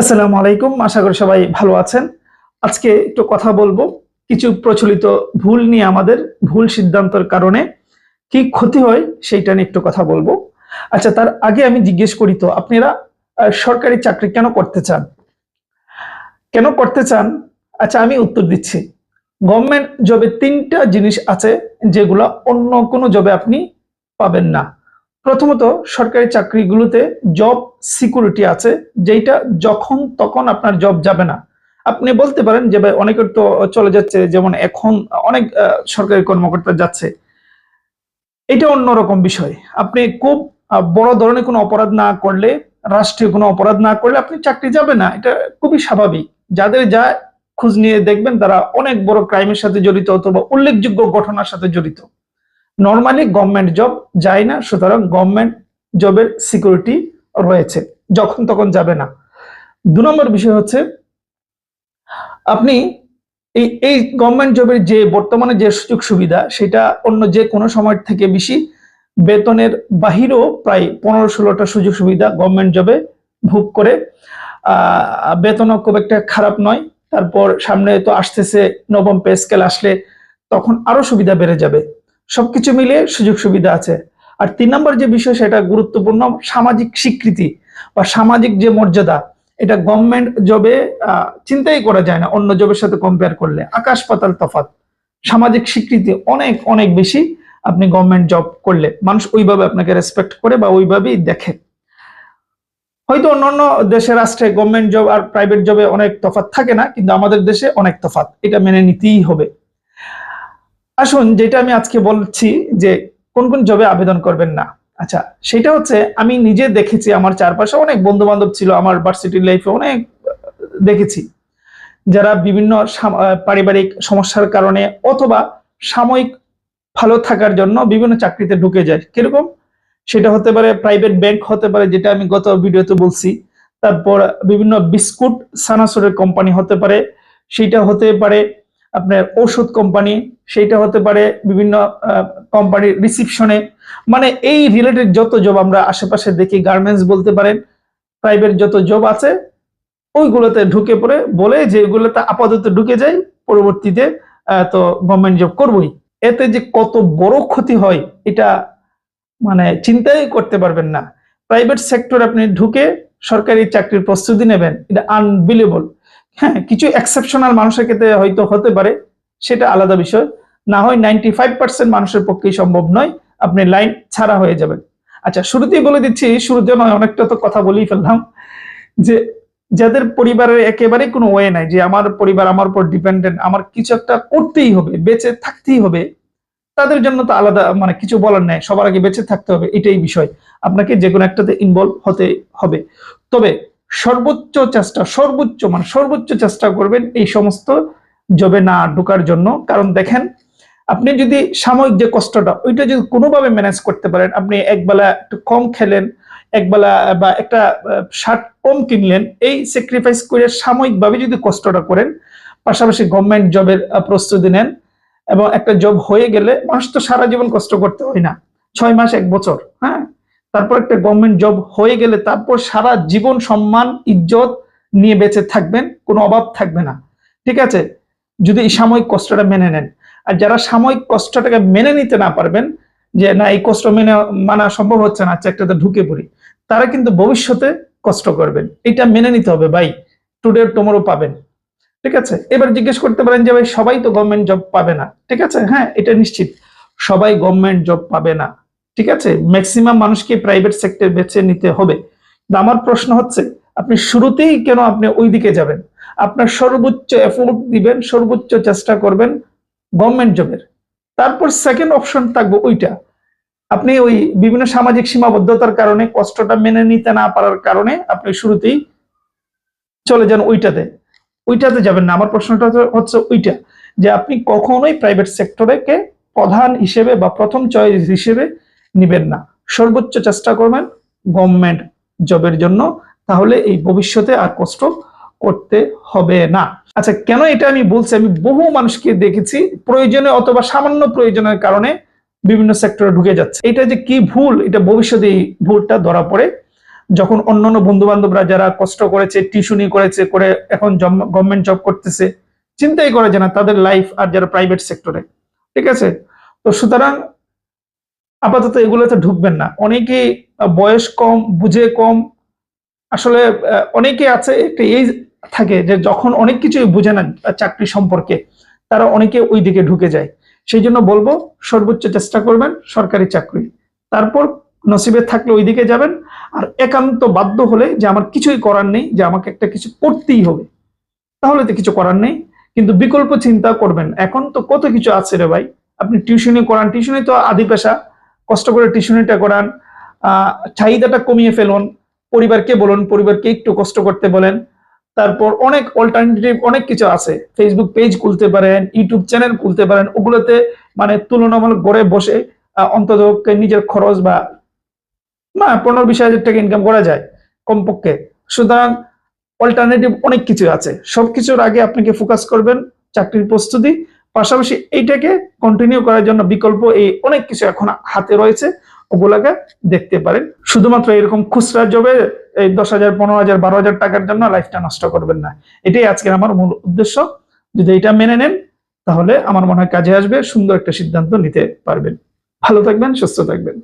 আসসালামু আলাইকুম, আশা করি সবাই ভালো আছেন। আজকে একটু কথা বলব, কিছু প্রচলিত ভুল নিয়ে আমাদের, ভুল সিদ্ধান্তের কারণে কি ক্ষতি হয় সেইটা নিয়ে একটু কথা বলব। আচ্ছা তার আগে আমি জিজ্ঞেস করি তো, আপনারা সরকারি চাকরি কেন করতে চান? কেন করতে চান? আচ্ছা আমি উত্তর দিচ্ছি। গভর্নমেন্ট জবে তিনটা জিনিস আছে যেগুলো অন্য কোনো জবে আপনি পাবেন না। প্রথমত সরকারি চাকরিগুলোতে জব সিকিউরিটি আছে যেটা যখন তখন আপনার জব যাবে না। আপনি বলতে পারেন যে, ভাই অনেকের তো চলে যাচ্ছে, যেমন এখন অনেক সরকারি কর্মকর্তা যাচ্ছে। এটা অন্যরকম বিষয়। আপনি খুব বড় ধরনের কোনো অপরাধ না করলে, রাষ্ট্রীয় কোনো অপরাধ না করলে আপনি চাকরি যাবে না। এটা খুবই স্বাভাবিক। যাদের যা খোঁজ নিয়ে দেখবেন, তারা অনেক বড় ক্রাইমের সাথে জড়িত অথবা উল্লেখযোগ্য ঘটনার সাথে জড়িত। নর্মালি গভর্নমেন্ট জব যায় না, সুতরাং গভর্নমেন্ট জবের সিকিউরিটি রয়েছে, যখন তখন যাবে না। দু নম্বর বিষয় হচ্ছে, আপনি এই এই গভর্নমেন্ট জবের যে বর্তমানে যে সুযোগ সুবিধা, সেটা অন্য যে কোনো সময় থেকে বেশি বেতনের বাহিরেও প্রায় পনেরো ষোলোটা সুযোগ সুবিধা গভর্নমেন্ট জবে ভোগ করে। বেতনও খুব একটা খারাপ নয়, তারপর সামনে তো আসতেছে নবম পে স্কেল আসলে তখন আরও সুবিধা বেড়ে যাবে। সবকিছু মিলিয়ে সুযোগ সুবিধা আছে। আর তিন নম্বর যে বিষয়, সেটা গুরুত্বপূর্ণ সামাজিক স্বীকৃতি বা সামাজিক যে মর্যাদা, এটা গভর্নমেন্ট জবে চিন্তাই করা যায় না অন্য জবের সাথে কম্পেয়ার করলে। আকাশ পাতাল তফাত সামাজিক স্বীকৃতি অনেক অনেক বেশি আপনি গভর্নমেন্ট জব করলে। মানুষ ওইভাবে আপনাকে রেসপেক্ট করে বা ওইভাবেই দেখে। হয়তো অন্যান্য দেশের রাষ্ট্রে গভর্নমেন্ট জব আর প্রাইভেট জবে অনেক তফাৎ থাকে না, কিন্তু আমাদের দেশে অনেক তফাৎ। এটা মেনে নিতেই হবে। আসুন, যেটা আমি আজকে বলছি যে কোন কোন জবে আবেদন করবেন না। আচ্ছা সেটা হচ্ছে আমি নিজে দেখেছি, আমার চারপাশে অনেক বন্ধু বান্ধব ছিল, আমার ভার্সিটি লাইফে অনেক দেখেছি। যারা বিভিন্ন পারিবারিক সমস্যার কারণে অথবা সাময়িক ভালো থাকার জন্য বিভিন্ন চাকরিতে ঢুকে যায়। কীরকম? সেটা হতে পারে প্রাইভেট ব্যাংক হতে পারে, যেটা আমি গত ভিডিওতে বলছি। তারপর বিভিন্ন বিস্কুট সানাসুরের কোম্পানি হতে পারে, সেটা হতে পারে আপনার ওষুধ কোম্পানি সেইটা হতে পারে বিভিন্ন কোম্পানির রিসিপশনে মানে এই রিলেটেড যত জব আমরা আশেপাশে দেখি গার্মেন্টস বলতে পারেন প্রাইভেট যত জব আছে, ওইগুলোতে ঢুকে পড়ে বলে যে এগুলোতে আপাতত ঢুকে যাই, পরবর্তীতে তো গভর্নমেন্ট জব করবই। এতে যে কত বড় ক্ষতি হয়, এটা মানে চিন্তাই করতে পারবেন না। প্রাইভেট সেক্টর আপনি ঢুকে সরকারি চাকরির প্রস্তুতি নেবেন, এটা আনবিলেবল হ্যাঁ কিছু এক্সেপশনাল মানুষের ক্ষেত্রে হয়তো হতে পারে, সেটা আলাদা বিষয়। না হয় নাইনটি ফাইভ পার্সেন্ট মানুষের পক্ষেই সম্ভব নয়, আপনি লাইন ছাড়া হয়ে যাবেন। আচ্ছা শুরুতেই বলে দিচ্ছি শুরুতে নয়, অনেকটা তো কথা বলেই ফেললাম, যে যাদের পরিবারের একেবারে কোনো ওয়ে নাই, যে আমার পরিবার আমার উপর ডিপেন্ডেন্ট আমার কিছু একটা করতেই হবে, বেঁচে থাকতেই হবে, তাদের জন্য তো আলাদা মানে কিছু বলার নেই, সবার আগে বেঁচে থাকতে হবে, এটাই বিষয়। আপনাকে যে কোনো একটাতে ইনভলভ হতে হবে। তবে সর্বোচ্চ চেষ্টা, সর্বোচ্চ মানে সর্বোচ্চ চেষ্টা করবেন এই সমস্ত জবে না ঢোকার জন্য। কারণ দেখেন, আপনি যদি সাময়িক যে কষ্টটা, ওইটা যদি কোনোভাবে ম্যানেজ করতে পারেন, আপনি একবেলা একটু কম খেলেন, একবেলা বা একটা শার্ট কম কিনলেন, এই স্যাক্রিফাইস করে সাময়িকভাবে যদি কষ্টটা করেন, পাশাপাশি গভর্নমেন্ট জবের প্রস্তুতি নেন, এবং একটা জব হয়ে গেলে মানুষ তো সারা জীবন কষ্ট করতে হয় না। ছয় মাস, এক বছর হ্যাঁ? তারপর একটা গভর্নমেন্ট জব হয়ে গেলে তারপর সারা জীবন সম্মান, ইজ্জত নিয়ে বেঁচে থাকবেন, কোনো অভাব থাকবে না। ঠিক আছে? যদি এই সাময়িক কষ্টটা মেনে নেন। আর যারা সাময়িক কষ্টটাকে মেনে নিতে না পারবেন, যে না, এই কষ্ট মেনে মানা সম্ভব হচ্ছে না আচ্ছা একটাতে ঢুকে পড়ি, তারা কিন্তু ভবিষ্যতে কষ্ট করবেন। এটা মেনে নিতে হবে, ভাই। টুডে টুমোরো পাবেন। ঠিক আছে? এবার জিজ্ঞেস করতে পারেন যে, ভাই, সবাই তো গভর্নমেন্ট জব পাবে না। ঠিক আছে? হ্যাঁ এটা নিশ্চিত। সবাই গভর্নমেন্ট জব পাবে না। ঠিক আছে? ম্যাক্সিমাম মানুষকে প্রাইভেট সেক্টর বেছে নিতে হবে। আমার প্রশ্ন হচ্ছে, আপনি শুরুতেই কেন আপনি ওই দিকে যাবেন? আপনার সর্বোচ্চ এফোর্ট দিবেন, সর্বোচ্চ চেষ্টা করবেন গভর্নমেন্ট জবের তারপর সেকেন্ড অপশন থাকবে ওইটা। আপনি ওই বিভিন্ন সামাজিক সীমাবদ্ধতার কারণে, কষ্টটা মেনে নিতে না পারার কারণে আপনি শুরুতেই চলে যান ওইটাতে। ওইটাতে যাবেন না। আমার প্রশ্নটা হচ্ছে ওইটা, যে আপনি কখনোই প্রাইভেট সেক্টরকে প্রধান হিসেবে বা প্রথম চয়েস হিসেবে নিবেন না। সর্বোচ্চ চেষ্টা করবেন গভর্নমেন্ট জবের জন্য, তাহলে এই ভবিষ্যতে আর কষ্ট করতে হবে না। আচ্ছা কেন এটা আমি বলছি? আমি বহু মানুষকে দেখেছি, প্রয়োজনে অথবা সামান্য প্রয়োজনের কারণে বিভিন্ন সেক্টরে ঢুকে যাচ্ছে। এটা যে কি ভুল, এটা ভবিষ্যতে এই ভুলটা ধরা পড়ে। যখন অন্যান্য বন্ধু বান্ধবরা যারা কষ্ট করেছে, টিউশনি করেছে, করে এখন গভর্নমেন্ট জব করতেছে, চিন্তাই করে যে না, তাদের লাইফ আর যারা প্রাইভেট সেক্টরে ঠিক আছে? তো সুতরাং আপাতত এগুলোতে ঢুকবেন না। অনেকেই আহ, বয়স কম বুঝে কম আসলে অনেকে আছে একটা এই থাকে যে যখন অনেক কিছুই বুঝে না চাকরি সম্পর্কে তারা অনেকে ওই দিকে ঢুকে যায়। সেই জন্য বলব সর্বোচ্চ চেষ্টা করবেন সরকারি চাকরি। তারপর নসিবে থাকলে ওই দিকে যাবেন। আর একান্ত বাধ্য হলে যে আমার কিছুই করার নেই যে আমাকে একটা কিছু করতেই হবে তাহলে তো কিছু করার নেই। কিন্তু বিকল্প চিন্তা করবেন এখন তো কত কিছু আছে রে ভাই? আপনি টিউশনি করান টিউশনি তো আদি পেশা। কষ্ট করে টিউশনিটা করান চাহিদাটা কমিয়ে ফেলুন, পরিবারকে বলুন, পরিবারকে একটু কষ্ট করতে বলেন। তারপর অনেক অল্টারনেটিভ অনেক কিছু আছে। ফেসবুক পেজ খুলতে পারেন ইউটিউব চ্যানেল খুলতে পারেন, ওগুলোতে মানে তুলনামূলক গড়ে বসে অন্তত নিজের খরচ বা, না, পনেরো বিশ হাজার টাকা ইনকাম করা যায় কমপক্ষে। সুতরাং অল্টারনেটিভ অনেক কিছু আছে। সবকিছুর আগে আপনাকে ফোকাস করবেন, চাকরির প্রস্তুতি পাশাপাশি এইটাকে কন্টিনিউ করার জন্য বিকল্প এই অনেক কিছু এখন হাতে রয়েছে, ওগুলাকে দেখতে পারেন। শুধুমাত্র এরকম খুচরা জবে এই দশ হাজার, পনেরো হাজার, বারো হাজার টাকার জন্য লাইফটা নষ্ট করবেন না। এটাই আজকের আমার মূল উদ্দেশ্য। যদি এটা মেনে নেন, তাহলে আমার মনে হয় কাজে আসবে, সুন্দর একটা সিদ্ধান্ত নিতে পারবেন। ভালো থাকবেন, সুস্থ থাকবেন।